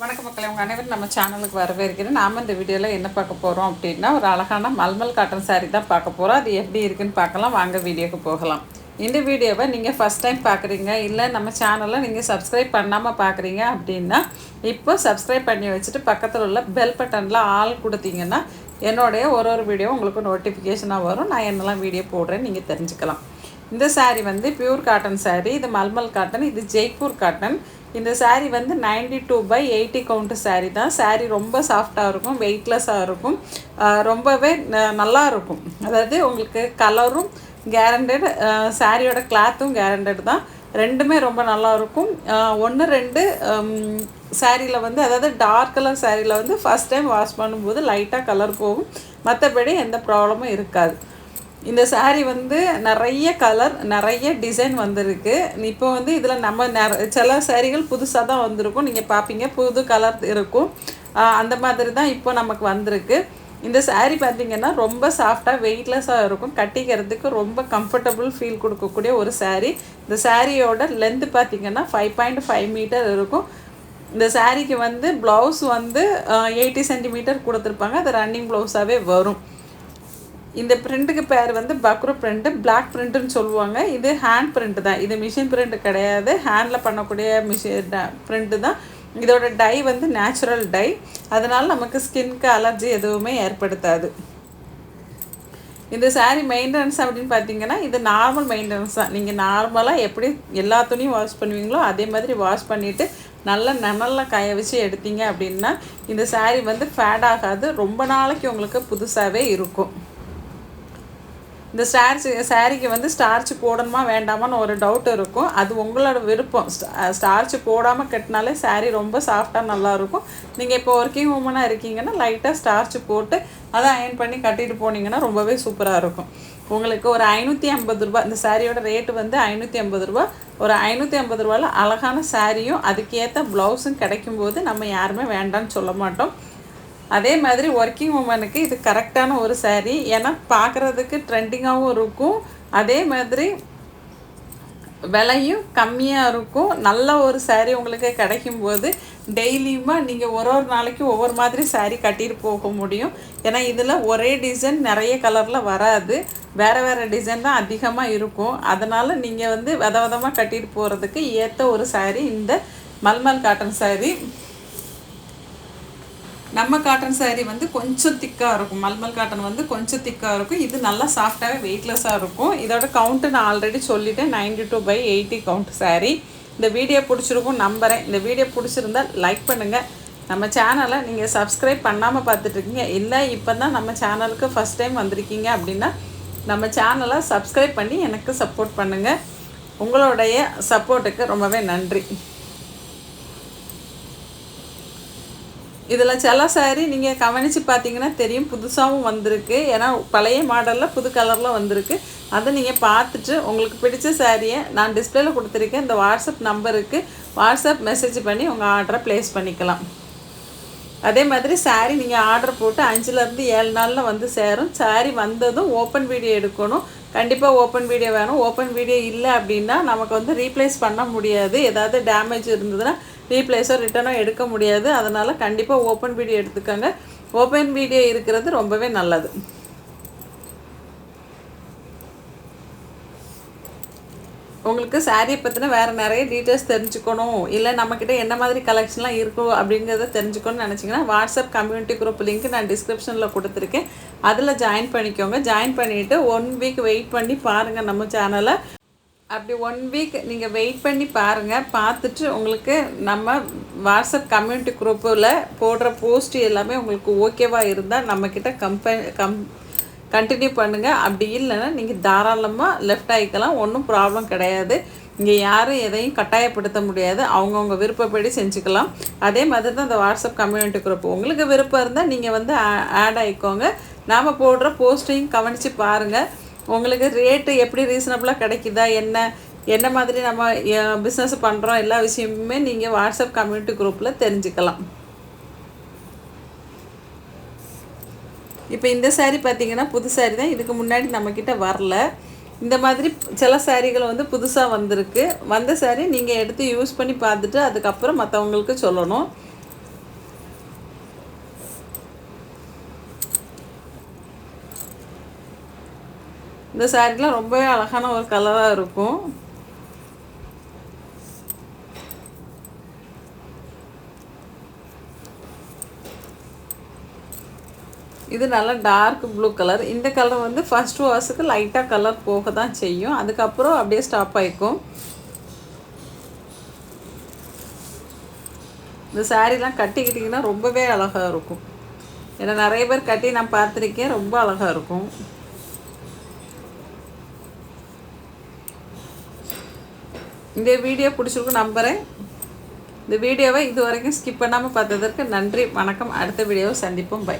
வணக்கம் மக்களை உங்கள் அனைவரும் நம்ம சேனலுக்கு வரவேற்கிறேன் நாம் இந்த வீடியோவில் என்ன பார்க்க போகிறோம் அப்படின்னா ஒரு அழகான மல்மல் காட்டன் சாரீ தான் பார்க்க போகிறோம் அது எப்படி இருக்குன்னு பார்க்கலாம். வாங்க வீடியோக்கு போகலாம். இந்த வீடியோவை நீங்கள் ஃபஸ்ட் டைம் பார்க்குறீங்க இல்லை நம்ம சேனலை நீங்கள் சப்ஸ்கிரைப் பண்ணாமல் பார்க்குறீங்க அப்படின்னா இப்போ சப்ஸ்கிரைப் பண்ணி வச்சுட்டு பக்கத்தில் உள்ள பெல் பட்டனில் ஆள் கொடுத்தீங்கன்னா என்னுடைய ஒரு ஒரு வீடியோ உங்களுக்கு நோட்டிஃபிகேஷனாக வரும். நான் என்னெல்லாம் வீடியோ போடுறேன்னு நீங்கள் தெரிஞ்சுக்கலாம். இந்த சாரீ வந்து பியூர் காட்டன் சாரீ இது மல்மல் காட்டன் இது ஜெய்ப்பூர் காட்டன் இந்த சாரீ வந்து 92 two by eighty count sari தான். சாரீ ரொம்ப சாஃப்டாக இருக்கும் வெயிட்லெஸ்ஸாக இருக்கும். ரொம்பவே ந- நல்லா இருக்கும். அதாவது உங்களுக்கு கலரும் கேரண்டட் சாரியோட கிளாத்தும் கேரண்டட் தான். ரெண்டுமே ரொம்ப நல்லா இருக்கும். ஒன்று ரெண்டு சாரியில் வந்து அதாவது டார்க் கலர் சாரியில் வந்து ஃபஸ்ட் டைம் வாஷ் பண்ணும்போது லைட்டாக கலர் போகும். மற்றபடி எந்த ப்ராப்ளமும் இருக்காது. இந்த சாரீ வந்து நிறைய கலர் நிறைய டிசைன் வந்திருக்கு. இப்போ வந்து இதில் நம்ம நிற சில சாரிகள் புதுசாக தான் வந்திருக்கும். நீங்கள் பார்ப்பீங்க புது கலர் இருக்கும். அந்த மாதிரி தான் இப்போ நமக்கு வந்திருக்கு. இந்த சாரீ பார்த்தீங்கன்னா ரொம்ப சாஃப்டாக வெயிட்லெஸ்ஸாக இருக்கும். கட்டிக்கிறதுக்கு ரொம்ப கம்ஃபர்டபுள் ஃபீல் கொடுக்கக்கூடிய ஒரு சாரீ இந்த சாரியோட லென்த்து பார்த்தீங்கன்னா ஃபைவ் பாயிண்ட் ஃபைவ் மீட்டர் இருக்கும். இந்த சாரீக்கு வந்து ப்ளவுஸ் வந்து எயிட்டி சென்டிமீட்டர் கொடுத்துருப்பாங்க. அது ரன்னிங் ப்ளவுஸாகவே வரும். இந்த பிரிண்ட்டுக்கு பேர் வந்து பக்ரோ பிரிண்ட்டு பிளாக் பிரிண்ட்டுன்னு சொல்லுவாங்க. இது ஹேண்ட் பிரிண்ட் தான். இது மிஷின் பிரிண்ட் கிடையாது. ஹேண்டில் பண்ணக்கூடிய மிஷின் பிரிண்ட்டு தான். இதோட டை வந்து நேச்சுரல் டை அதனால் நமக்கு ஸ்கின்க்கு அலர்ஜி எதுவுமே ஏற்படுத்தாது. இந்த சாரீ மெயின்டெனன்ஸ் அப்படின்னு பார்த்தீங்கன்னா இது நார்மல் மெயின்டெனன்ஸ் தான். நீங்கள் நார்மலாக எப்படி எல்லா துணியும் வாஷ் பண்ணுவீங்களோ அதே மாதிரி வாஷ் பண்ணிவிட்டு நல்ல நிழல்ல காய வச்சு எடுத்தீங்க அப்படின்னா இந்த சாரீ வந்து ஃபேட் ஆகாது. ரொம்ப நாளைக்கு உங்களுக்கு புதுசாகவே இருக்கும். இந்த ஸ்டார்ச் சாரீக்கு வந்து ஸ்டார்ச் போடணுமா வேண்டாமான்னு ஒரு டவுட் இருக்கும். அது உங்களோட விருப்பம். ஸ்டார்ச் போடாமல் கட்டினாலே சாரீ ரொம்ப சாஃப்டாக நல்லாயிருக்கும். நீங்கள் இப்போ ஒர்க்கிங் உமனாக இருக்கீங்கன்னா லைட்டாக ஸ்டார்ச் போட்டு அதை அயன் பண்ணி கட்டிட்டு போனீங்கன்னா ரொம்பவே சூப்பராக இருக்கும். உங்களுக்கு ஒரு ஐநூற்றி ஐம்பது ரூபா இந்த சாரியோட ரேட்டு வந்து ஐநூற்றி ஐம்பது ரூபா. ஒரு ஐநூற்றி ஐம்பது ரூபாயில் அழகான சாரியும் அதுக்கேற்ற ப்ளவுஸும் கிடைக்கும்போது நம்ம யாருமே வேண்டாம்னு சொல்ல மாட்டோம். அதே மாதிரி ஒர்க்கிங் உமனுக்கு இது கரெக்டான ஒரு சாரீ ஏன்னா பார்க்குறதுக்கு ட்ரெண்டிங்காகவும் இருக்கும். அதே மாதிரி விலையும் கம்மியாக இருக்கும். நல்ல ஒரு சாரீ உங்களுக்கு கிடைக்கும் போது டெய்லியுமா நீங்கள் ஒரு ஒரு நாளைக்கு ஒவ்வொரு மாதிரி சாரீ கட்டிட்டு போக முடியும். ஏன்னா இதில் ஒரே டிசைன் நிறைய கலரில் வராது. வேறு வேறு டிசைன் தான் அதிகமாக இருக்கும். அதனால் நீங்கள் வந்து வித விதமாக கட்டிட்டு போகிறதுக்கு ஏற்ற ஒரு சாரீ இந்த மல்மல் காட்டன் சாரீ நம்ம காட்டன் saree வந்து கொஞ்சம் திக்காக இருக்கும். மல்மல் காட்டன் வந்து கொஞ்சம் திக்காக இருக்கும். இது நல்லா சாஃப்டாகவே வெயிட்லெஸ்ஸாக இருக்கும். இதோட கவுண்ட்டு நான் ஆல்ரெடி சொல்லிட்டேன். Ninety two by eighty count saree. இந்த வீடியோ பிடிச்சிருக்கும் நம்புகிறேன் இந்த வீடியோ பிடிச்சிருந்தா லைக் பண்ணுங்கள் நம்ம சேனலை நீங்கள் சப்ஸ்கிரைப் பண்ணாமல் பார்த்துட்ருக்கீங்க இல்லை இப்போ தான் நம்ம சேனலுக்கு ஃபஸ்ட் டைம் வந்திருக்கீங்க அப்படின்னா நம்ம சேனலை சப்ஸ்கிரைப் பண்ணி எனக்கு சப்போர்ட் பண்ணுங்கள் உங்களுடைய சப்போர்ட்டுக்கு ரொம்பவே நன்றி. இதில் சில saree நீங்கள் கவனித்து பார்த்தீங்கன்னா தெரியும். புதுசாகவும் வந்திருக்கு. ஏன்னா பழைய மாடலில் புது கலரில் வந்திருக்கு. அதை நீங்கள் பார்த்துட்டு உங்களுக்கு பிடிச்ச சாரியை நான் டிஸ்பிளேல கொடுத்துருக்கேன். இந்த வாட்ஸ்அப் நம்பருக்கு வாட்ஸ்அப் மெசேஜ் பண்ணி உங்கள் ஆர்டரை ப்ளேஸ் பண்ணிக்கலாம். அதே மாதிரி saree நீங்கள் ஆர்டர் போட்டு அஞ்சுலேருந்து ஏழு நாளில் வந்து சேரும். saree வந்ததும் ஓப்பன் வீடியோ எடுக்கணும். கண்டிப்பாக ஓப்பன் வீடியோ வேணும். ஓப்பன் வீடியோ இல்லை அப்படின்னா நமக்கு வந்து ரீப்ளேஸ் பண்ண முடியாது. ஏதாவது டேமேஜ் இருந்ததுன்னா ரீப்ளேஸோ ரிட்டனோ எடுக்க முடியாது. அதனால் கண்டிப்பாக ஓப்பன் வீடியோ எடுத்துக்கோங்க. ஓப்பன் வீடியோ இருக்கிறது ரொம்பவே நல்லது. உங்களுக்கு சாரியை பற்றின வேறு நிறைய டீட்டெயில்ஸ் தெரிஞ்சுக்கணும். இல்லை நம்மக்கிட்ட என்ன மாதிரி கலெக்ஷன்லாம் இருக்கும் அப்படிங்கிறத தெரிஞ்சுக்கணும்னு நினச்சிங்கன்னா வாட்ஸ்அப் கம்யூனிட்டி குரூப் லிங்க் நான் டிஸ்கிரிப்ஷனில் கொடுத்துருக்கேன். அதில் ஜாயின் பண்ணிக்கோங்க. ஜாயின் பண்ணிவிட்டு ஒன் வீக் வெயிட் பண்ணி பாருங்கள் நம்ம சேனலை அப்படி ஒன் வீக் நீங்கள் வெயிட் பண்ணி பாருங்கள் பார்த்துட்டு உங்களுக்கு நம்ம வாட்ஸ்அப் கம்யூனிட்டி குரூப்பில் போடுற போஸ்ட் எல்லாமே உங்களுக்கு ஓகேவாக இருந்தால் நம்மக்கிட்ட கம்பெ கம் கண்டினியூ பண்ணுங்கள் அப்படி இல்லைன்னா நீங்கள் தாராளமாக லெஃப்ட் ஆகிக்கலாம். ஒன்றும் ப்ராப்ளம் கிடையாது. இங்கே யாரும் எதையும் கட்டாயப்படுத்த முடியாது. அவங்கவுங்க விருப்பப்படி செஞ்சுக்கலாம். அதே மாதிரி தான் அந்த வாட்ஸ்அப் கம்யூனிட்டி குரூப் உங்களுக்கு விருப்பம் இருந்தால் நீங்கள் வந்து ஆட் ஆகிக்கோங்க. நாம் போடுற போஸ்ட்டையும் கவனித்து பாருங்கள் உங்களுக்கு ரேட்டு எப்படி ரீசனபிளாக கிடைக்குதா? என்ன என்ன மாதிரி நம்ம பிஸ்னஸ் பண்ணுறோம் எல்லா விஷயமுமே நீங்கள் வாட்ஸ்அப் கம்யூனிட்டி குரூப்பில் தெரிஞ்சுக்கலாம். இப்போ இந்த சேரீ பார்த்தீங்கன்னா புது saree தான். இதுக்கு முன்னாடி நம்மக்கிட்ட வரல. இந்த மாதிரி சில சாரீகள் வந்து புதுசாக வந்திருக்கு. வந்த saree நீங்கள் எடுத்து யூஸ் பண்ணி பார்த்துட்டு அதுக்கப்புறம் மற்றவங்களுக்கு சொல்லணும். இந்த சாரீலாம் ரொம்பவே அழகான ஒரு கலராக இருக்கும். இது நல்லா டார்க் ப்ளூ கலர் இந்த கலர் வந்து ஃபஸ்ட் வாஷுக்கு லைட்டாக கலர் போக தான் செய்யும். அதுக்கப்புறம் அப்படியே ஸ்டாப் ஆகிக்கும் இந்த சாரீலாம் கட்டிக்கிட்டிங்கன்னா ரொம்பவே அழகாக இருக்கும். ஏன்னா நிறைய பேர் கட்டி நான் பார்த்துருக்கேன் ரொம்ப அழகாக இருக்கும். இந்த வீடியோ பிடிச்சிருக்கும் நம்புகிறேன் இந்த வீடியோவை இது வரைக்கும் ஸ்கிப் பண்ணாமல் பார்த்ததற்கு நன்றி. வணக்கம். அடுத்த வீடியோவை சந்திப்போம். பை